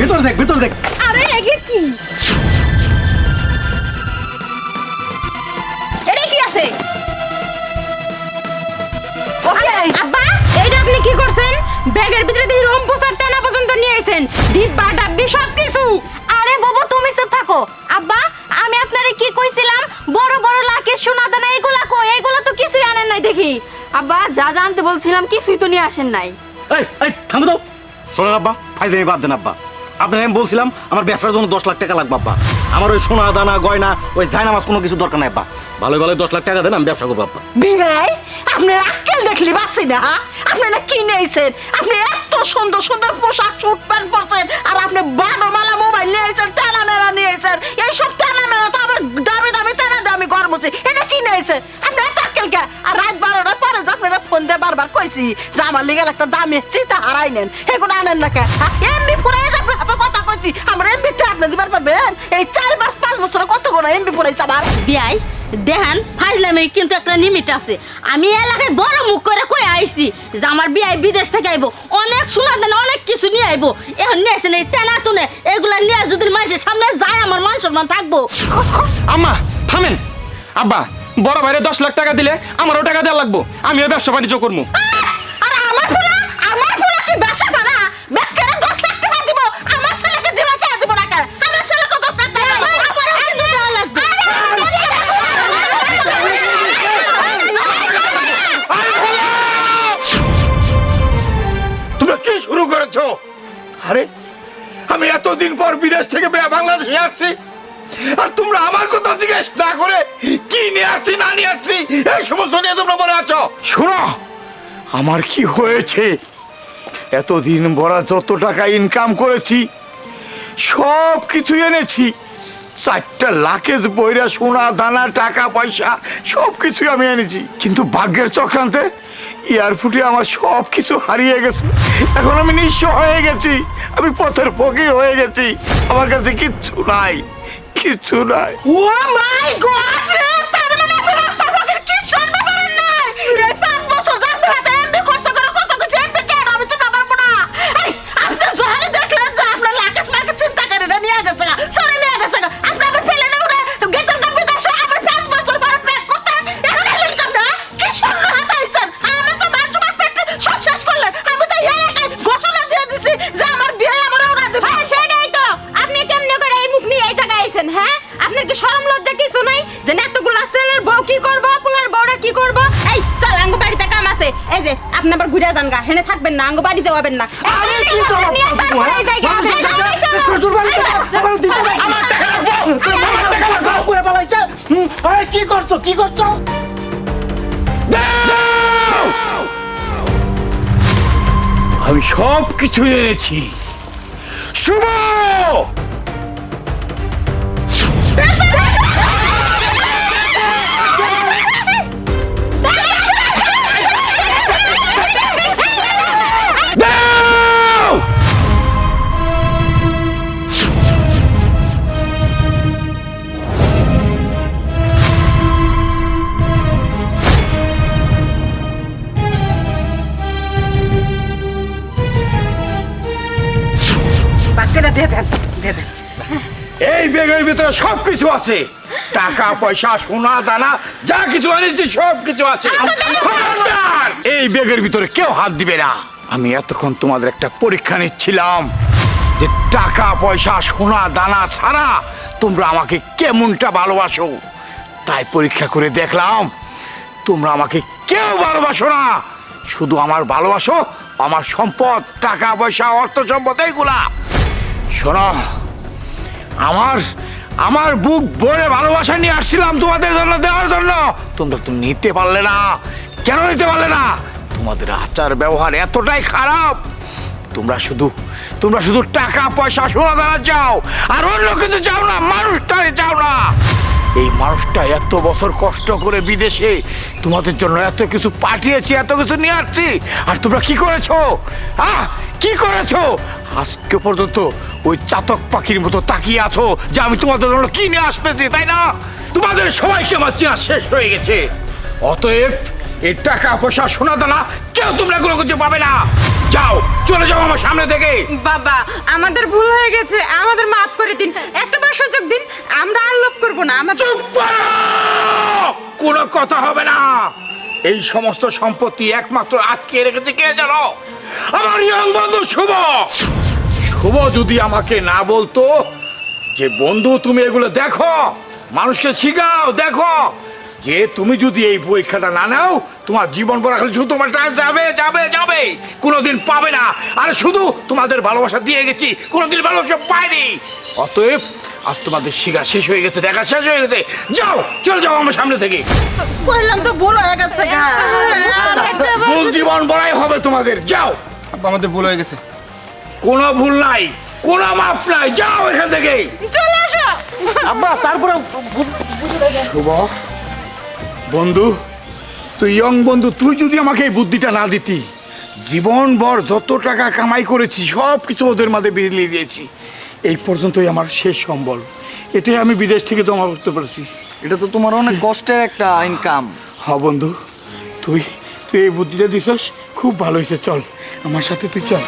ভিতর দেখ ভিতর দেখ। আরে এগে কি? এটা কি আছে? আব্বা এইটা আপনি কি করছেন? ব্যাগের ভিতরে দিয়ে রোম পোসার তেলা পর্যন্ত নিয়ে আইছেন। ডিব্বা ডাব্বি সব কিছু আরে বাবু তুমি চুপ থাকো। আব্বা আমি আপনারে কি কইছিলাম? বড় বড় লাকে সোনা দানা এগুলা কই? এগুলা তো কিছুই আনেন নাই দেখি। আব্বা যা জানতে বলছিলাম কিছুই তো নিয়ে আসেন নাই। এই এই থামো দাও শোনেন আব্বা ফাইজলামি বাদ দেন আব্বা। আপনার আমি বলছিলাম আমার ব্যবসার জন্য দশ লাখ টাকা লাগবে আব্বা। আমার ওই সোনা দানা গয়না ওই জায়না মাছ কোনো কিছু দরকার নাই আব্বা। ভালো ভালো দশ লাখ টাকা দেন আমি ব্যবসা করব আব্বা। বিনাই আপনার আক্কেল দেখলি বাঁচি না হ্যাঁ? আপনারা কি নিয়েছেন আপনি এত সুন্দর সুন্দর পোশাক স্যুট প্যান্ট পরছেন আর আপনি কইছি যে আমার লিগের একটা দামি চিতা হারাই নেন। এগুলো আনেন না কে? এমবি ফুরাই যে আপনার হাতে কথা কইছি আমার এমবিটা আপনি দিবার পারবেন? এই চার মাস পাঁচ বছরে কত করে এমবি ফুরাইছে আমার বিয়াই দেহান ফাইজলামের কিন্তু একটা লিমিট আছে। আমি এলাকায় বড় মুখ করে কই আইছি যে আমার বিয়াই বিদেশ থেকে আইবো। অনেক শোনা দেন অনেক কিছু নিয়ে আইবো। এখন নিয়ে আসেন এই তেনা তুনে এগুলা নিয়ে যদি মানুষের সামনে যায় আমার মান সম্মান থাকব। আম্মা থামেন। আব্বা বড় ভাইরে দশ লাখ টাকা দিলে আমারও টাকা দেওয়া লাগবো। আমিও ব্যবসা বাণিজ্য করব আরে, আমি এতদিন পর বিদেশ থেকে বাংলাদেশে আসছি, আর তোমরা আমার কথা জিজ্ঞেস না করে কি নিয়ে আসছি, না নিয়ে আসছি, এই সমস্ত নিয়ে তোমরা বলে আছো? শোনো, আমার কি হয়েছে? এতদিন বড় যত টাকা ইনকাম করেছি সব কিছু এনেছি, চারটা লাকেজ বইরা, সোনা, দানা, টাকা, পয়সা সব কিছুই আমি এনেছি। কিন্তু ভাগ্যের চক্রান্তে এয়ারফুটে আমার সব কিছু হারিয়ে গেছে। এখন আমি নিঃস্ব হয়ে গেছি। আমি পথের ফকির হয়ে গেছি। আমার কাছে কিচ্ছু নাই কিচ্ছু নাই। ও মাই গড আপনি আবার ঘুরে যান গা হেনে থাকবেন না আঙ্গ বাড়িতে হবেন না আরে কি আসেন। কি করছ? কি করছ? আমি সব কিছু এনেছি। শুভ! বাক্যটা দিয়ে দেন দিয়ে দেন। এই ব্যাগের ভিতরে সব কিছু আছে। টাকা পয়সা সোনা দানা যা কিছু এনেছি সব কিছু আছে খবরদার! এই ব্যাগের ভিতরে কেউ হাত দিবে না। আমি এতক্ষণ তোমাদের একটা পরীক্ষা নিচ্ছিলাম যে টাকা পয়সা সোনা দানা ছাড়া তোমরা আমাকে কেমনটা ভালোবাসো। তাই পরীক্ষা করে দেখলাম তোমরা আমাকে কেউ ভালোবাসো না। শুধু আমার ভালোবাসো আমার সম্পদ টাকা পয়সা অর্থ সম্পদ এইগুলা। শোনো, আমার আমার বুক ভরে ভালোবাসা নিয়ে আসছিলাম তোমাদের জন্য, দেওয়ার জন্য। তোমরা তো নিতে পারলে না। কেন নিতে পারলে না? তোমাদের আচার ব্যবহার এতটাই খারাপ। তোমরা শুধু তোমরা শুধু টাকা, পয়সা, সোনা, দানা চাও, আর অন্য কিছু চাও না মানুষটারে চাও না। এই মানুষটা এত বছর কষ্ট করে বিদেশে তোমাদের জন্য এত কিছু পাঠিয়েছি, এত কিছু নিয়ে আসছি, আর তোমরা কি করেছ? আহ, কি করেছ? আজকে পর্যন্ত ওই চাতক পাখির মতো তাকিয়ে আছো যে আমি তোমাদের জন্য কি নিয়ে আসতেছি তাই না? তোমাদের সবাইকে আমার চেনা শেষ হয়ে গেছে। অতএব এই টাকা পয়সা সোনা দানা কেউ তোমরা কোনো কিছু পাবে না। যাও চলে যাও আমার সামনে থেকে। বাবা আমাদের ভুল হয়ে গেছে। আমাদের মাফ করে দিন। একটা সুযোগ দিন। আমরা আর লোভ করব না। আমাদের চুপ করো! কোনো কথা হবে না। এই সমস্ত সম্পত্তি একমাত্র আটকে রেখেছে কে জানো? আমার ইয়ং বন্ধু শুভ। শুভ যদি আমাকে না বলতো। যে বন্ধু তুমি এগুলো দেখো। মানুষকে শিখাও দেখো। যে তুমি যদি এই পরীক্ষাটা না নাও তোমার জীবন পড়া খালি শুধু তোমার টাকা যাবে যাবে যাবে। কোনোদিন পাবে না। আর শুধু তোমাদের ভালোবাসা দিয়ে গেছি কোনোদিন ভালোবাসা পাইনি। অতএব আজ তোমাদের শিখা শেষ হয়ে গেছে দেখা শেষ হয়ে গেছে। যাও চলে যাও আমার সামনে থেকে। কইলাম তো ভুল হয়ে গেছে ভুল জীবন বড়াই হবে তোমাদের। যাও। আব্বা আমাদের ভুল হয়ে গেছে। কোনো ভুল নাই কোনো মাপ নাই যাও এখান থেকে। চলে আসো। আব্বা তারপরে শুভ। বন্ধু তুই ইয়ং বন্ধু তুই যদি আমাকে এই বুদ্ধিটা না দিতি জীবন ভর যত টাকা কামাই করেছি সব কিছু ওদের মাঝে বিলিয়ে দিয়েছি। এই পর্যন্তই আমার শেষ সম্বল। এটাই আমি বিদেশ থেকে জমা করতে পারছি। এটা তো তোমার অনেক কষ্টের একটা ইনকাম হ বন্ধু তুই তুই এই বুদ্ধিটা দিছস খুব ভালো হয়েছে চল। আমার সাথে তুই চল।